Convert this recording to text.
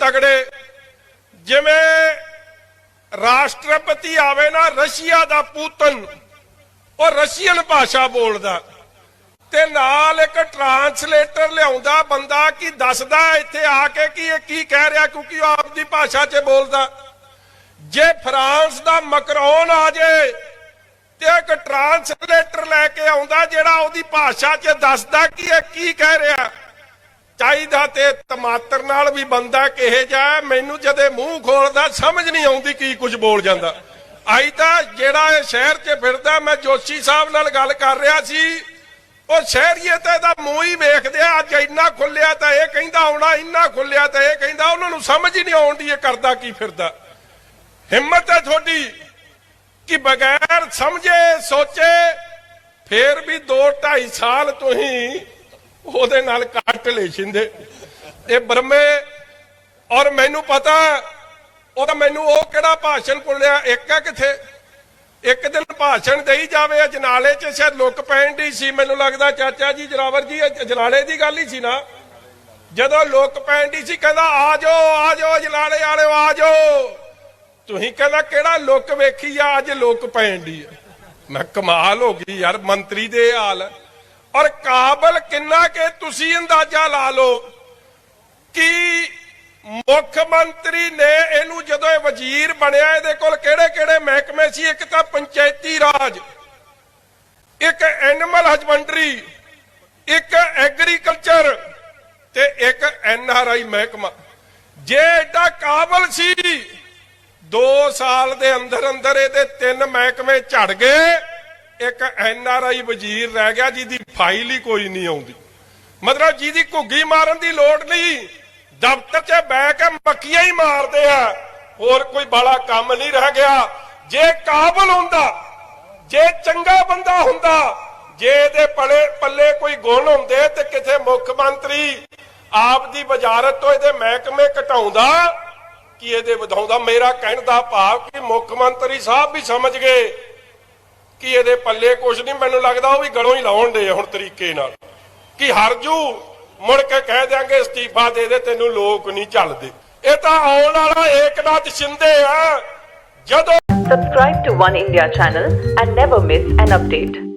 ਤਗੜੇ। ਜਿਵੇਂ ਰਾਸ਼ਟਰਪਤੀ ਆਵੇ ਨਾ, ਰਸ਼ੀਆ ਦਾ ਪੂਤਨ, ਉਹ ਰਸ਼ੀਅਨ ਭਾਸ਼ਾ ਬੋਲਦਾ। ਤੇ ਨਾਲ ਇੱਕ ਟਰਾਂਸਲੇਟਰ ਲਿਆਉਂਦਾ ਬੰਦਾ ਕੀ ਦੱਸਦਾ ਇੱਥੇ ਆ ਕੇ ਕਿ ਇਹ ਕੀ ਕਹਿ ਰਿਹਾ, ਕਿਉਂਕਿ ਉਹ ਆਪਦੀ ਭਾਸ਼ਾ 'ਚ ਬੋਲਦਾ। ਜੇ ਫਰਾਂਸ ਦਾ ਮਕਰੋਨ ਆ ਜੇ, ਤੇ ਇੱਕ ਟਰਾਂਸਲੇਟਰ ਲੈ ਕੇ ਆਉਂਦਾ ਜਿਹੜਾ ਉਹਦੀ ਭਾਸ਼ਾ 'ਚ ਦੱਸਦਾ ਕਿ ਇਹ ਕੀ ਕਹਿ ਰਿਹਾ। ਚਾਹੀਦਾ ਤੇ ਟਮਾਟਰ ਨਾਲ ਵੀ ਬੰਦਾ ਕਿਹੇ ਜਾ ਮੈਨੂੰ ਜਦੇ ਮੂੰਹ ਖੋਲਦਾ ਸਮਝ ਨਹੀਂ ਆਉਂਦੀ ਕੀ ਕੁਝ ਬੋਲ ਜਾਂਦਾ। ਆਈ ਤਾਂ ਜਿਹੜਾ ਇਹ ਸ਼ਹਿਰ 'ਚ ਫਿਰਦਾ, ਮੈਂ ਜੋਸ਼ੀ ਸਾਹਿਬ ਨਾਲ ਗੱਲ ਕਰ ਰਿਹਾ ਸੀ, ਉਹ ਸ਼ਹਿਰੀਏ ਤਾਂ ਇਹਦਾ ਮੂੰਹ ਹੀ ਵੇਖਦੇ ਆ, ਅੱਜ ਇੰਨਾ ਖੁੱਲਿਆ ਤਾਂ ਇਹ ਕਹਿੰਦਾ ਆਉਣਾ, ਇੰਨਾ ਖੁੱਲਿਆ ਤਾਂ ਇਹ ਕਹਿੰਦਾ, ਉਹਨਾਂ ਨੂੰ ਸਮਝ ਹੀ ਨਹੀਂ ਆਉਂਦੀ ਇਹ ਕਰਦਾ ਕੀ ਫਿਰਦਾ। ਹਿੰਮਤ ਹੈ ਤੁਹਾਡੀ ਕਿ ਬਗੈਰ ਸਮਝੇ, ਸੋਚੇ, ਫੇਰ ਵੀ 2 2.5 ਸਾਲ ਤੁਸੀਂ ਉਹਦੇ ਨਾਲ ਕੱਟ ਲੈ ਛਿੰਦੇ। ਇਹ ਬਰਮੇ ਔਰ ਮੈਨੂੰ ਪਤਾ, ਉਹ ਤਾਂ ਮੈਨੂੰ ਉਹ ਕਿਹੜਾ ਭਾਸ਼ਣ ਭੁੱਲਿਆ? ਇੱਕ ਹੈ ਕਿੱਥੇ? ਇੱਕ ਦਿਨ ਭਾਸ਼ਣ ਦੇਈ ਜਾਵੇ ਅਜਨਾਲੇ 'ਚ, ਸ਼ਾਇਦ ਲੁੱਕ ਪੈਣ ਦੀ ਸੀ। ਮੈਨੂੰ ਲੱਗਦਾ ਚਾਚਾ ਜੀ ਜਰਾਵਰ ਜੀ, ਇਹ ਅਜਨਾਲੇ ਦੀ ਗੱਲ ਹੀ ਸੀ ਨਾ। ਜਦੋਂ ਲੁੱਕ ਪੈਣ ਦੀ ਸੀ, ਕਹਿੰਦਾ, ਆ ਜਾਓ ਆ ਜਾਓ ਅਜਨਾਲੇ ਵਾਲਿਓ, ਆ ਜਾਓ। ਤੁਸੀਂ ਕਹਿੰਦਾ, ਕਿਹੜਾ ਲੁੱਕ ਵੇਖੀ ਆ? ਅੱਜ ਲੁੱਕ ਪੈਣ ਦੀ ਮੈਂ ਕਮਾਲ ਹੋ ਗਈ ਯਾਰ, ਮੰਤਰੀ ਦੇ ਹਾਲ। ਔਰ ਕਾਬਲ ਕਿੰਨਾ ਕਿ ਤੁਸੀਂ ਅੰਦਾਜ਼ਾ ਲਾ ਲਓ ਕਿ ਮੁੱਖ ਮੰਤਰੀ ਨੇ ਇਹਨੂੰ ਜਦੋਂ ਇਹ ਵਜ਼ੀਰ ਬਣਿਆ, ਇਹਦੇ ਕੋਲ ਕਿਹੜੇ ਕਿਹੜੇ ਮਹਿਕਮੇ ਸੀ? ਇੱਕ ਤਾਂ ਪੰਚਾਇਤੀ ਰਾਜ, ਇੱਕ ਐਨੀਮਲ ਹਸਬੰਡਰੀ ਇੱਕ ਐਗਰੀਕਲਚਰ ਤੇ ਇੱਕ ਐਨ ਆਰ ਆਈ ਮਹਿਕਮਾ। ਜੇ ਏਡਾ ਕਾਬਲ ਸੀ 2 ਸਾਲ ਦੇ ਅੰਦਰ ਅੰਦਰ ਇਹਦੇ ਤਿੰਨ ਮਹਿਕਮੇ ਝੜ ਗਏ। ਇੱਕ ਐਨਆਰਆਈ ਵਜ਼ੀਰ ਰਹਿ ਗਿਆ ਜਿਹਦੀ ਫਾਈਲ ਹੀ ਕੋਈ ਨਹੀਂ ਆਉਂਦੀ। ਮਤਲਬ ਜਿਹਦੀ ਘੁੱਗੀ ਮਾਰਨ ਦੀ ਲੋੜ ਨਹੀਂ। ਦਫ਼ਤਰ 'ਚ ਬਹਿ ਕੇ ਮੱਕੀਆਂ ਹੀ ਮਾਰਦੇ ਆ। ਹੋਰ ਕੋਈ ਬੜਾ ਕੰਮ ਨਹੀਂ ਰਹਿ ਗਿਆ। ਜੇ ਕਾਬਲ ਹੁੰਦਾ, ਜੇ ਚੰਗਾ ਬੰਦਾ ਹੁੰਦਾ, ਜੇ ਇਹਦੇ ਪਲੇ ਪੱਲੇ ਕੋਈ ਗੁਣ ਹੁੰਦੇ ਤੇ ਕਿਥੇ ਮੁੱਖ ਮੰਤਰੀ ਆਪ ਦੀ ਵਜ਼ਾਰਤ ਤੋਂ ਇਹਦੇ ਮਹਿਕਮੇ ਘਟਾਉਂਦਾ, ਕਿ ਇਹਦੇ ਵਧਾਉਂਦਾ? ਮੇਰਾ ਕਹਿਣ ਦਾ ਭਾਵ ਕਿ ਮੁੱਖ ਮੰਤਰੀ ਸਾਹਿਬ ਵੀ ਸਮਝ ਗਏ। ਕਿ ਇਹਦੇ ਪੱਲੇ ਕੁਝ ਨਹੀਂ? ਮੈਨੂੰ ਲੱਗਦਾ ਉਹ ਵੀ ਗਲੋਂ ਹੀ ਲਾਉਣ ਦੇ ਹੁਣ ਤਰੀਕੇ ਨਾਲ। ਕਿ ਹਰਜੂ ਮੁੜ ਕੇ ਕਹਿ ਦਿਆਂਗੇ ਅਸਤੀਫਾ ਦੇ ਦੇ, ਤੈਨੂੰ ਲੋਕ ਨਹੀਂ ਚੱਲਦੇ ਇਹ ਤਾਂ ਆਉਣ ਵਾਲਾ ਏਕਨਾਥ ਸ਼ਿੰਦੇ ਆ। ਜਦੋਂ Subscribe to One India channel and never miss an update.